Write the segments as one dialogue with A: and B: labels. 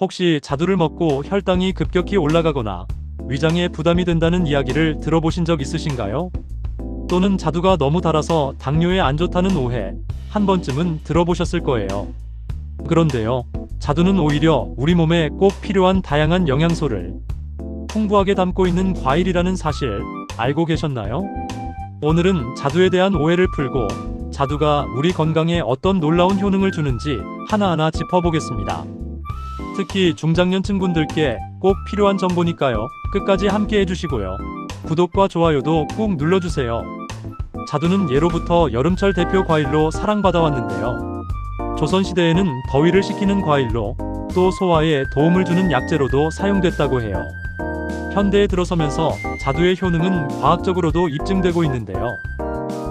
A: 혹시 자두를 먹고 혈당이 급격히 올라가거나 위장에 부담이 된다는 이야기를 들어보신 적 있으신가요? 또는 자두가 너무 달아서 당뇨에 안 좋다는 오해 한 번쯤은 들어보셨을 거예요. 그런데요, 자두는 오히려 우리 몸에 꼭 필요한 다양한 영양소를 풍부하게 담고 있는 과일이라는 사실 알고 계셨나요? 오늘은 자두에 대한 오해를 풀고 자두가 우리 건강에 어떤 놀라운 효능을 주는지 하나하나 짚어보겠습니다. 특히 중장년층 분들께 꼭 필요한 정보니까요. 끝까지 함께 해주시고요. 구독과 좋아요도 꾹 눌러주세요. 자두는 예로부터 여름철 대표 과일로 사랑받아 왔는데요. 조선시대에는 더위를 식히는 과일로 또 소화에 도움을 주는 약재로도 사용됐다고 해요. 현대에 들어서면서 자두의 효능은 과학적으로도 입증되고 있는데요.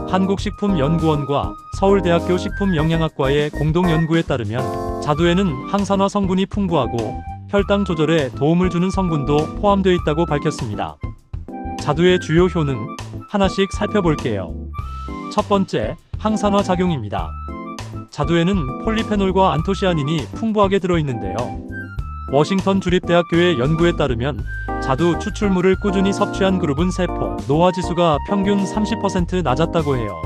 A: 한국식품연구원과 서울대학교 식품영양학과의 공동연구에 따르면 자두에는 항산화 성분이 풍부하고 혈당 조절에 도움을 주는 성분도 포함되어 있다고 밝혔습니다. 자두의 주요 효능 하나씩 살펴볼게요. 첫 번째, 항산화 작용입니다. 자두에는 폴리페놀과 안토시아닌이 풍부하게 들어있는데요. 워싱턴 주립대학교의 연구에 따르면 자두 추출물을 꾸준히 섭취한 그룹은 세포 노화 지수가 평균 30% 낮았다고 해요.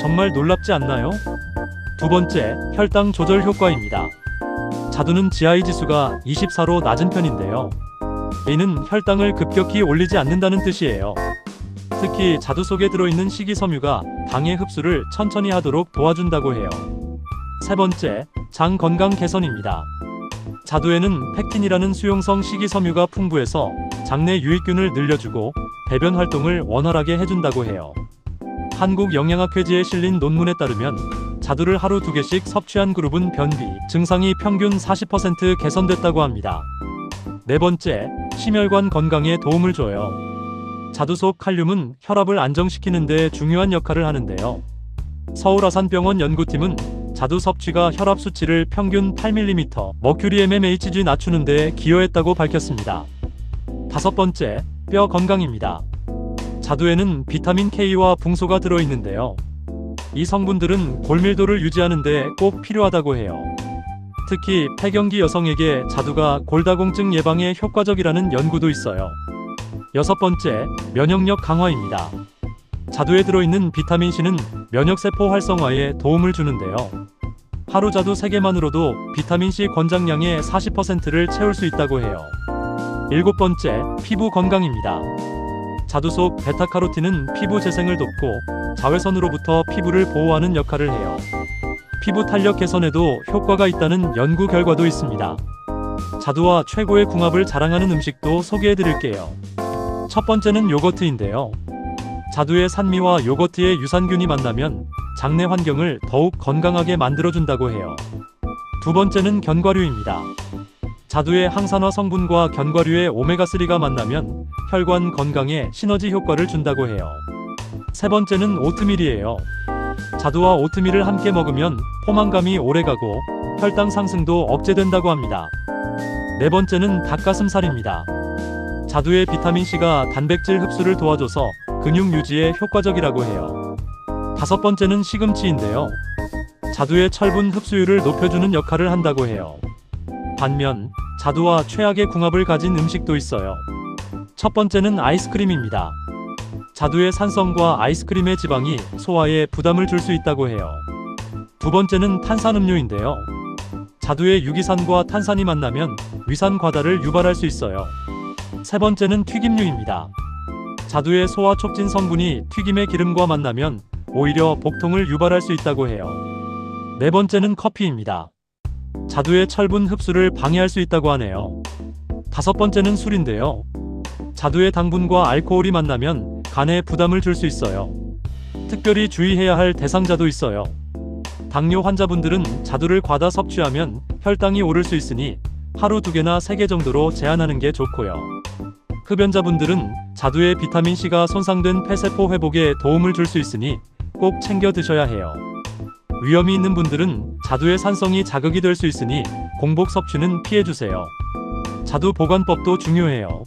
A: 정말 놀랍지 않나요? 두 번째, 혈당 조절 효과입니다. 자두는 GI 지수가 24로 낮은 편인데요. 이는 혈당을 급격히 올리지 않는다는 뜻이에요. 특히 자두 속에 들어있는 식이섬유가 당의 흡수를 천천히 하도록 도와준다고 해요. 세 번째, 장 건강 개선입니다. 자두에는 팩틴이라는 수용성 식이섬유가 풍부해서 장내 유익균을 늘려주고 배변 활동을 원활하게 해준다고 해요. 한국영양학회지에 실린 논문에 따르면 자두를 하루 두 개씩 섭취한 그룹은 변비 증상이 평균 40% 개선됐다고 합니다. 네 번째, 심혈관 건강에 도움을 줘요. 자두 속 칼륨은 혈압을 안정시키는 데 중요한 역할을 하는데요. 서울아산병원 연구팀은 자두 섭취가 혈압 수치를 평균 8mm, 머큐리 mmHg 낮추는 데 기여했다고 밝혔습니다. 다섯 번째, 뼈 건강입니다. 자두에는 비타민 K와 붕소가 들어있는데요. 이 성분들은 골밀도를 유지하는 데 꼭 필요하다고 해요. 특히 폐경기 여성에게 자두가 골다공증 예방에 효과적이라는 연구도 있어요. 여섯 번째, 면역력 강화입니다. 자두에 들어있는 비타민 C는 면역세포 활성화에 도움을 주는데요. 하루 자두 3개만으로도 비타민 C 권장량의 40%를 채울 수 있다고 해요. 일곱 번째, 피부 건강입니다. 자두 속 베타카로틴은 피부 재생을 돕고 자외선으로부터 피부를 보호하는 역할을 해요. 피부 탄력 개선에도 효과가 있다는 연구 결과도 있습니다. 자두와 최고의 궁합을 자랑하는 음식도 소개해 드릴게요. 첫 번째는 요거트인데요. 자두의 산미와 요거트의 유산균이 만나면 장내 환경을 더욱 건강하게 만들어준다고 해요. 두 번째는 견과류입니다. 자두의 항산화 성분과 견과류의 오메가3가 만나면 혈관 건강에 시너지 효과를 준다고 해요. 세 번째는 오트밀이에요. 자두와 오트밀을 함께 먹으면 포만감이 오래가고 혈당 상승도 억제된다고 합니다. 네 번째는 닭가슴살입니다. 자두의 비타민C가 단백질 흡수를 도와줘서 근육 유지에 효과적이라고 해요. 다섯 번째는 시금치인데요. 자두의 철분 흡수율을 높여주는 역할을 한다고 해요. 반면 자두와 최악의 궁합을 가진 음식도 있어요. 첫 번째는 아이스크림입니다. 자두의 산성과 아이스크림의 지방이 소화에 부담을 줄 수 있다고 해요. 두 번째는 탄산음료인데요. 자두의 유기산과 탄산이 만나면 위산 과다를 유발할 수 있어요. 세 번째는 튀김류입니다. 자두의 소화 촉진 성분이 튀김의 기름과 만나면 오히려 복통을 유발할 수 있다고 해요. 네 번째는 커피입니다. 자두의 철분 흡수를 방해할 수 있다고 하네요. 다섯 번째는 술인데요. 자두의 당분과 알코올이 만나면 간에 부담을 줄 수 있어요. 특별히 주의해야 할 대상자도 있어요. 당뇨 환자분들은 자두를 과다 섭취하면 혈당이 오를 수 있으니 하루 두 개나 세 개 정도로 제한하는 게 좋고요. 흡연자분들은 자두의 비타민C가 손상된 폐세포 회복에 도움을 줄 수 있으니 꼭 챙겨 드셔야 해요. 위험이 있는 분들은 자두의 산성이 자극이 될 수 있으니 공복 섭취는 피해주세요. 자두 보관법도 중요해요.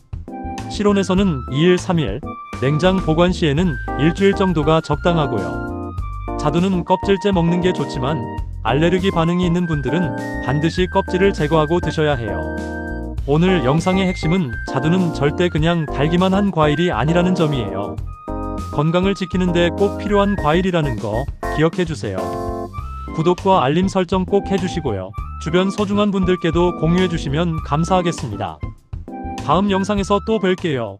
A: 실온에서는 2일, 3일, 냉장 보관 시에는 일주일 정도가 적당하고요. 자두는 껍질째 먹는 게 좋지만 알레르기 반응이 있는 분들은 반드시 껍질을 제거하고 드셔야 해요. 오늘 영상의 핵심은 자두는 절대 그냥 달기만 한 과일이 아니라는 점이에요. 건강을 지키는데 꼭 필요한 과일이라는 거 기억해 주세요. 구독과 알림 설정 꼭 해주시고요. 주변 소중한 분들께도 공유해 주시면 감사하겠습니다. 다음 영상에서 또 뵐게요.